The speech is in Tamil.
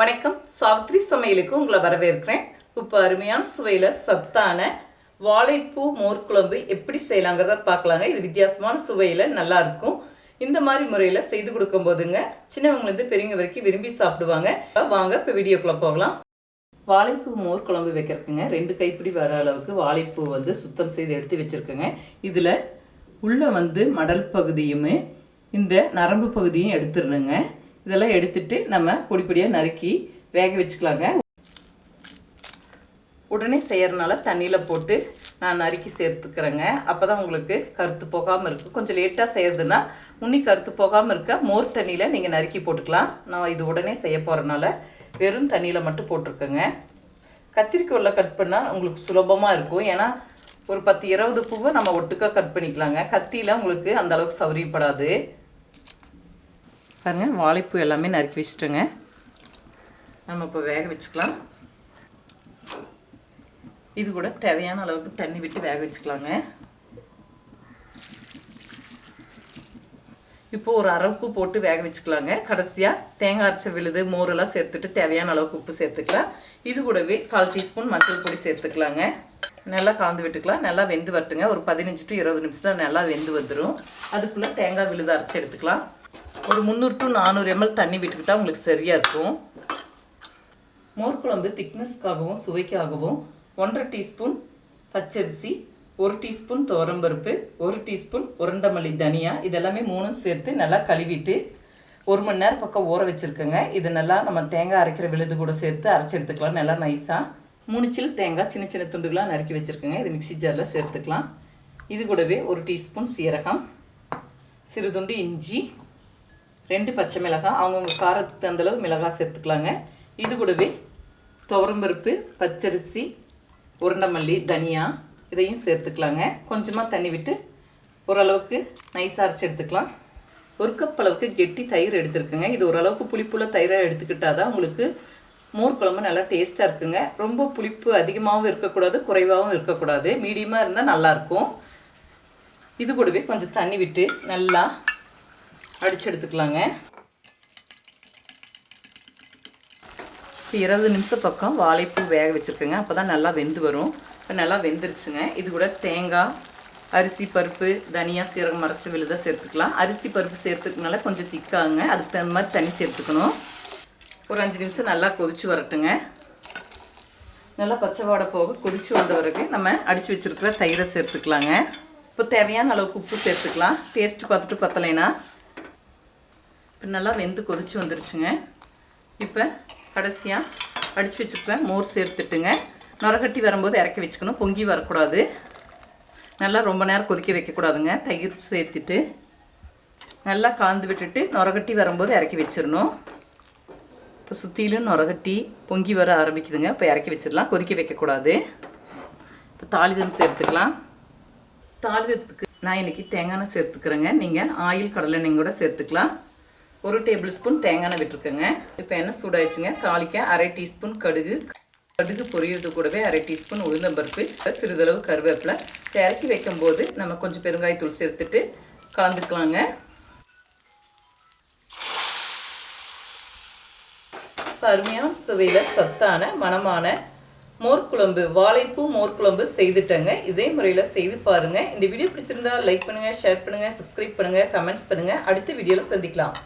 வணக்கம். சாவித்ரி சமையலுக்கு உங்களை வரவேற்கிறேன். இப்போ அருமையான சுவையில் சத்தான வாழைப்பூ மோர் குழம்பு எப்படி செய்யலாங்கிறத பார்க்கலாங்க. இது வித்தியாசமான சுவையில் நல்லா இருக்கும். இந்த மாதிரி முறையில் செய்து கொடுக்கும் போதுங்க சின்னவங்கலேருந்து பெரியவங்க வரைக்கும் விரும்பி சாப்பிடுவாங்க. வாங்க இப்போ வீடியோக்குள்ளே போகலாம். வாழைப்பூ மோர் குழம்பு வைக்கிறதுக்குங்க ரெண்டு கைப்பிடி வர அளவுக்கு வாழைப்பூ வந்து சுத்தம் செய்து எடுத்து வச்சுருக்கேங்க. இதில் உள்ளே வந்து மடல் பகுதியுமே இந்த நரம்பு பகுதியும் எடுத்துடணுங்க. இதெல்லாம் எடுத்துட்டு நம்ம பொடி பொடியாக நறுக்கி வேக வச்சுக்கலாங்க. உடனே செய்கிறனால தண்ணியில் போட்டு நான் நறுக்கி சேர்த்துக்கிறேங்க. அப்போ தான் உங்களுக்கு கருத்து போகாமல் இருக்கும். கொஞ்சம் லேட்டாக செய்கிறதுனா உன்னி கருத்து போகாமல் இருக்க மோர் தண்ணியில் நீங்கள் நறுக்கி போட்டுக்கலாம். நான் இது உடனே செய்ய போகிறனால வெறும் தண்ணியில் மட்டும் போட்டிருக்கேங்க. கத்திரிக்கோலில் கட் பண்ணால் உங்களுக்கு சுலபமாக இருக்கும். ஏன்னா ஒரு பத்து இருபது பூவை நம்ம ஒட்டுக்கா கட் பண்ணிக்கலாங்க. கத்தியில் உங்களுக்கு அந்தளவுக்கு சௌரியப்படாது பாருங்கள் வாழைப்பூ எல்லாமே நறுக்கி வச்சுட்டோங்க. நம்ம இப்போ வேக வச்சுக்கலாம். இது கூட தேவையான அளவுக்கு தண்ணி விட்டு வேக வச்சுக்கலாங்க. இப்போ ஒரு அரப்பு போட்டு வேக வச்சுக்கலாங்க. கடைசியாக தேங்காய் அரைச்ச விழுது மோரெல்லாம் சேர்த்துட்டு தேவையான அளவுக்கு உப்பு சேர்த்துக்கலாம். இது கூடவே கால் டீஸ்பூன் மஞ்சள் பொடி சேர்த்துக்கலாங்க. நல்லா கலந்து விட்டுக்கலாம். நல்லா வெந்து வரட்டுங்க. ஒரு பதினஞ்சு டு இருபது நிமிஷத்தில் நல்லா வெந்து வந்துடும் அதுக்குள்ளே தேங்காய் விழுது அரைச்சி எடுத்துக்கலாம். ஒரு முந்நூறு டு நானூறு எம்எல் தண்ணி விட்டுக்கிட்டால் உங்களுக்கு சரியாக இருக்கும். மோர் குழம்பு திக்னஸ்க்காகவும் சுவைக்காகவும் ஒன்றரை டீஸ்பூன் பச்சரிசி ஒரு டீஸ்பூன் துவரம்பருப்பு ஒரு டீஸ்பூன் உருண்டமல்லி தனியா இதெல்லாமே மூணும் சேர்த்து நல்லா கழுவிட்டு ஒரு மணி நேரம் பக்கம் ஊற வச்சுருக்கேங்க. இது நல்லா நம்ம தேங்காய் அரைக்கிற விழுது கூட சேர்த்து அரைச்சி எடுத்துக்கலாம். நல்லா நைஸாக மூணு சில் தேங்காய் சின்ன சின்ன துண்டுகளாக நறுக்கி வச்சுருக்கோங்க. இது மிக்சி ஜாரில் சேர்த்துக்கலாம். இது கூடவே ஒரு டீஸ்பூன் சீரகம் சிறு துண்டு இஞ்சி ரெண்டு பச்சை மிளகாய் அவங்கவுங்க காரத்துக்கு தகுந்தளவு மிளகாய் சேர்த்துக்கலாங்க. இது கூடவே துவரம்பருப்பு பச்சரிசி உருண்டமல்லி தனியா இதையும் சேர்த்துக்கலாங்க. கொஞ்சமாக தண்ணி விட்டு ஓரளவுக்கு நைஸ் அரைச்சி எடுத்துக்கலாம். ஒரு கப் அளவுக்கு கெட்டி தயிர் எடுத்துருக்குங்க. இது ஓரளவுக்கு புளிப்புள்ள தயிராக எடுத்துக்கிட்டால் தான் உங்களுக்கு மோர் குழம்பு நல்லா டேஸ்ட்டாக இருக்குங்க. ரொம்ப புளிப்பு அதிகமாகவும் இருக்கக்கூடாது குறைவாகவும் இருக்கக்கூடாது. மீடியமாக இருந்தால் நல்லாயிருக்கும் இது கூடவே கொஞ்சம் தண்ணி விட்டு நல்லா அடிச்சு எடுத்துக்கலாங்க இப்போ இருபது நிமிஷம் பக்கம் வாழைப்பூ வேக வச்சுருக்கேங்க. அப்போ தான் நல்லா வெந்து வரும். இப்போ நல்லா வெந்துருச்சுங்க. இது கூட தேங்காய் அரிசி பருப்பு தனியாக சீரகம் மறைச்சி விழுத சேர்த்துக்கலாம். அரிசி பருப்பு சேர்த்துக்கனால கொஞ்சம் திக்காங்க அதுக்கு தகுந்த மாதிரி தண்ணி சேர்த்துக்கணும். ஒரு அஞ்சு நிமிஷம் நல்லா கொதிச்சு வரட்டுங்க. நல்லா பச்சை வாடை போக கொதிச்சு வந்த பிறகு நம்ம அடித்து வச்சுருக்கிற தயிரை சேர்த்துக்கலாங்க. இப்போ தேவையான அளவுக்கு உப்பு சேர்த்துக்கலாம். டேஸ்ட்டு பார்த்துட்டு பத்தலைன்னா இப்போ நல்லா வெந்து கொதிச்சு வந்துருச்சுங்க. இப்போ கடைசியாக அடித்து வச்சுருக்கேன் மோர் சேர்த்துட்டுங்க. நுரகட்டி வரும்போது இறக்கி வச்சுக்கணும். பொங்கி வரக்கூடாது. நல்லா ரொம்ப நேரம் கொதிக்க வைக்கக்கூடாதுங்க. தயிர் சேர்த்துட்டு நல்லா கலந்து விட்டுட்டு நுரகட்டி வரும்போது இறக்கி வச்சிடணும். இப்போ சுற்றிலும் நுரகட்டி பொங்கி வர ஆரம்பிக்குதுங்க. இப்போ இறக்கி வச்சிடலாம். கொதிக்க வைக்கக்கூடாது. இப்போ தாளிதம் சேர்த்துக்கலாம். தாளிதத்துக்கு நான் இன்றைக்கி தேங்காய் எண்ணெய் சேர்த்துக்கிறேங்க. நீங்கள் ஆயில் கடலெண்ணெய் கூட சேர்த்துக்கலாம். ஒரு டேபிள் ஸ்பூன் தேங்காய் எண்ணெய் விட்டுருக்கேங்க. இப்போ என்ன சூடாயிடுச்சுங்க. தாளிக்க அரை டீஸ்பூன் கடுகு. கடுகு பொரியறது கூடவே அரை டீஸ்பூன் உளுந்தம்பருப்பு சிறிதளவு கருவேப்பிலை. இறக்கி வைக்கும்போது நம்ம கொஞ்சம் பெருங்காயத்தூள் சேர்த்துட்டு கலந்துக்கலாங்க. அருமையான சுவையில் சத்தான மனமான மோர் குழம்பு வாழைப்பூ மோர் குழம்பு செய்துட்டேங்க. இதே முறையில் செய்து பாருங்கள் இந்த வீடியோ பிடிச்சிருந்தா லைக் பண்ணுங்கள் ஷேர் பண்ணுங்கள் சப்ஸ்கிரைப் பண்ணுங்கள் கமெண்ட்ஸ் பண்ணுங்கள் அடுத்த வீடியோவில் சந்திக்கலாம்.